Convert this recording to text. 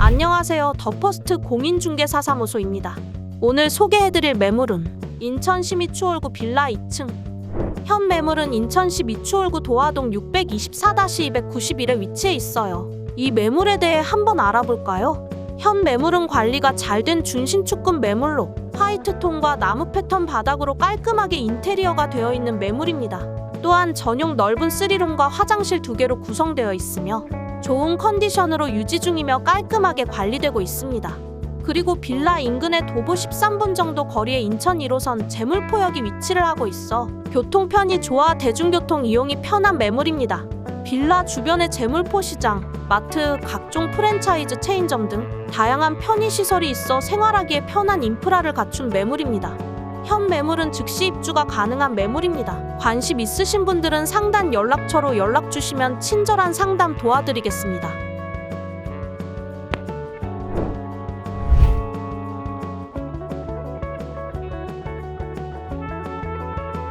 안녕하세요. 더퍼스트 공인중개사사무소입니다. 오늘 소개해드릴 매물은 인천시 미추홀구 빌라 2층. 현 매물은 인천시 미추홀구 도화동 624-291에 위치해 있어요. 이 매물에 대해 한번 알아볼까요? 현 매물은 관리가 잘 된 준신축급 매물로 화이트 톤과 나무 패턴 바닥으로 깔끔하게 인테리어가 되어 있는 매물입니다. 또한 전용 넓은 쓰리룸과 화장실 두 개로 구성되어 있으며 좋은 컨디션으로 유지 중이며 깔끔하게 관리되고 있습니다. 그리고 빌라 인근의 도보 13분 정도 거리에 인천 1호선 재물포역이 위치를 하고 있어 교통편이 좋아 대중교통 이용이 편한 매물입니다. 빌라 주변에 재물포 시장, 마트, 각종 프랜차이즈 체인점 등 다양한 편의시설이 있어 생활하기에 편한 인프라를 갖춘 매물입니다. 현 매물은 즉시 입주가 가능한 매물입니다. 관심 있으신 분들은 상단 연락처로 연락 주시면 친절한 상담 도와드리겠습니다.